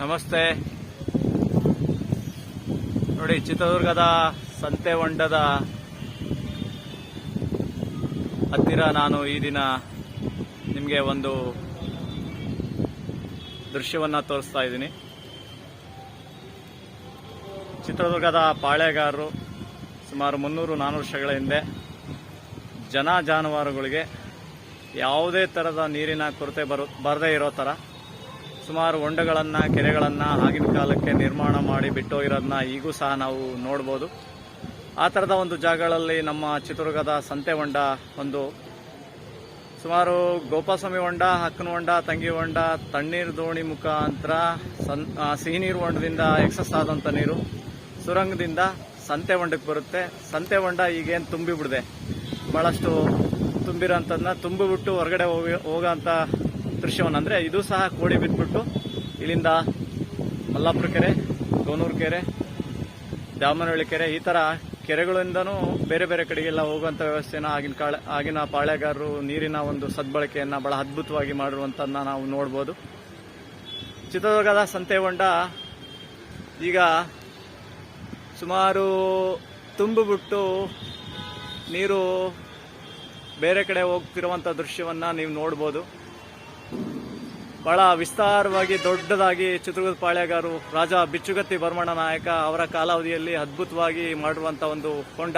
ನಮಸ್ತೆ. ನೋಡಿ, ಚಿತ್ರದುರ್ಗದ ಸಂತೆ ಹೊಂಡದ ಹತ್ತಿರ ನಾನು ಈ ದಿನ ನಿಮಗೆ ಒಂದು ದೃಶ್ಯವನ್ನ ತೋರಿಸ್ತಾ ಇದ್ದೀನಿ. ಚಿತ್ರದುರ್ಗದ ಪಾಳೆಗಾರರು ಸುಮಾರು ಮುನ್ನೂರು ನಾನ್ನೂರು ವರ್ಷಗಳ ಹಿಂದೆ ಜನ ಜಾನುವಾರುಗಳಿಗೆ ಯಾವುದೇ ಥರದ ನೀರಿನ ಕೊರತೆ ಬರು ಬರದೇ ಇರೋ ಥರ ಸುಮಾರು ಹೊಂಡಗಳನ್ನು ಕೆರೆಗಳನ್ನು ಆಗಿನ ಕಾಲಕ್ಕೆ ನಿರ್ಮಾಣ ಮಾಡಿ ಬಿಟ್ಟೋಗಿರೋದನ್ನ ಈಗೂ ಸಹ ನಾವು ನೋಡ್ಬೋದು. ಆ ಥರದ ಒಂದು ಜಾಗಗಳಲ್ಲಿ ನಮ್ಮ ಚಿತ್ರದುರ್ಗದ ಸಂತೆ ಹೊಂಡ ಒಂದು. ಸುಮಾರು ಗೋಪಾಸ್ವಾಮಿ ಹೊಂಡ ಹಕ್ಕನ ಹೊಂಡ ತಂಗಿ ಹೊಂಡ ತಣ್ಣೀರು ದೋಣಿ ಮುಖಾಂತರ ಸನ್ ಆ, ಸಿಹಿ ನೀರು ಹೊಂಡದಿಂದ ಎಕ್ಸಸ್ ಆದಂಥ ನೀರು ಸುರಂಗದಿಂದ ಸಂತೆ ಹೊಂಡಕ್ಕೆ ಬರುತ್ತೆ. ಸಂತೆ ಹೊಂಡ ಈಗೇನು ತುಂಬಿಬಿಡಿದೆ. ಭಾಳಷ್ಟು ತುಂಬಿರೋಂಥದ್ದನ್ನ ತುಂಬಿಬಿಟ್ಟು ಹೊರಗಡೆ ಹೋಗಿ ಹೋಗೋಂಥ ದೃಶ್ಯವನ್ನು ಅಂದರೆ ಇದು ಸಹ ಕೋಡಿ ಬಿದ್ದುಬಿಟ್ಟು ಇಲ್ಲಿಂದ ಮಲ್ಲಾಪುರ ಕೆರೆ, ಗೋನೂರು ಕೆರೆ, ದಾಮನಹಳ್ಳಿ ಕೆರೆ, ಈ ಥರ ಕೆರೆಗಳಿಂದನೂ ಬೇರೆ ಬೇರೆ ಕಡೆಗೆಲ್ಲ ಹೋಗುವಂಥ ವ್ಯವಸ್ಥೆನ ಆಗಿನ ಕಾಳ ಆಗಿನ ಪಾಳೆಗಾರರು ನೀರಿನ ಒಂದು ಸದ್ಬಳಕೆಯನ್ನು ಬಹಳ ಅದ್ಭುತವಾಗಿ ಮಾಡಿರುವಂಥದ್ದನ್ನ ನಾವು ನೋಡ್ಬೋದು. ಚಿತ್ರದುರ್ಗದ ಸಂತೆ ಹೊಂಡ ಈಗ ಸುಮಾರು ತುಂಬಿಬಿಟ್ಟು ನೀರು ಬೇರೆ ಕಡೆ ಹೋಗ್ತಿರುವಂಥ ದೃಶ್ಯವನ್ನು ನೀವು ನೋಡ್ಬೋದು. ಬಹಳ ವಿಸ್ತಾರವಾಗಿ ದೊಡ್ಡದಾಗಿ ಚಿತ್ರದುರ್ಗದ ಪಾಳ್ಯಗಾರು ರಾಜ ಬಿಚ್ಚುಗತ್ತಿ ಬರ್ಮಣ್ಣ ನಾಯಕ ಅವರ ಕಾಲಾವಧಿಯಲ್ಲಿ ಅದ್ಭುತವಾಗಿ ಮಾಡುವಂಥ ಒಂದು ಹೊಂಡ.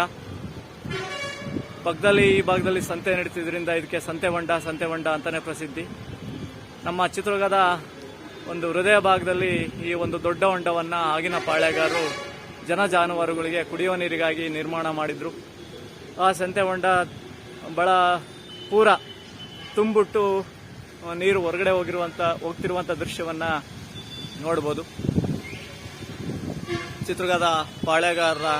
ಪಕ್ಕದಲ್ಲಿ ಈ ಭಾಗದಲ್ಲಿ ಸಂತೆ ನಡೀತಿದ್ರಿಂದ ಇದಕ್ಕೆ ಸಂತೆ ಹೊಂಡ ಸಂತೆ ಹೊಂಡ ಅಂತಾನೆ ಪ್ರಸಿದ್ಧಿ. ನಮ್ಮ ಚಿತ್ರದುರ್ಗದ ಒಂದು ಹೃದಯ ಭಾಗದಲ್ಲಿ ಈ ಒಂದು ದೊಡ್ಡ ಹೊಂಡವನ್ನ ಆಗಿನ ಪಾಳ್ಯಗಾರರು ಜನ ಜಾನುವಾರುಗಳಿಗೆ ಕುಡಿಯುವ ನೀರಿಗಾಗಿ ನಿರ್ಮಾಣ ಮಾಡಿದ್ರು. ಆ ಸಂತೆ ಹೊಂಡ ಬಹಳ ಪೂರ ತುಂಬಿಟ್ಟು ನೀರು ಹೊರಗಡೆ ಹೋಗಿರುವಂತ, ಹೋಗ್ತಿರುವಂತ ದೃಶ್ಯವನ್ನ ನೋಡ್ಬೋದು. ಚಿತ್ರದುರ್ಗದ ಪಾಳೆಗಾರರ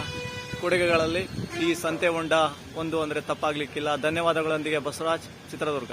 ಕೊಡುಗೆಗಳಲ್ಲಿ ಈ ಸಂತೆ ಹೊಂಡ ಒಂದು ಅಂದ್ರೆ ತಪ್ಪಾಗ್ಲಿಕ್ಕಿಲ್ಲ. ಧನ್ಯವಾದಗಳೊಂದಿಗೆ ಬಸವರಾಜ್, ಚಿತ್ರದುರ್ಗ.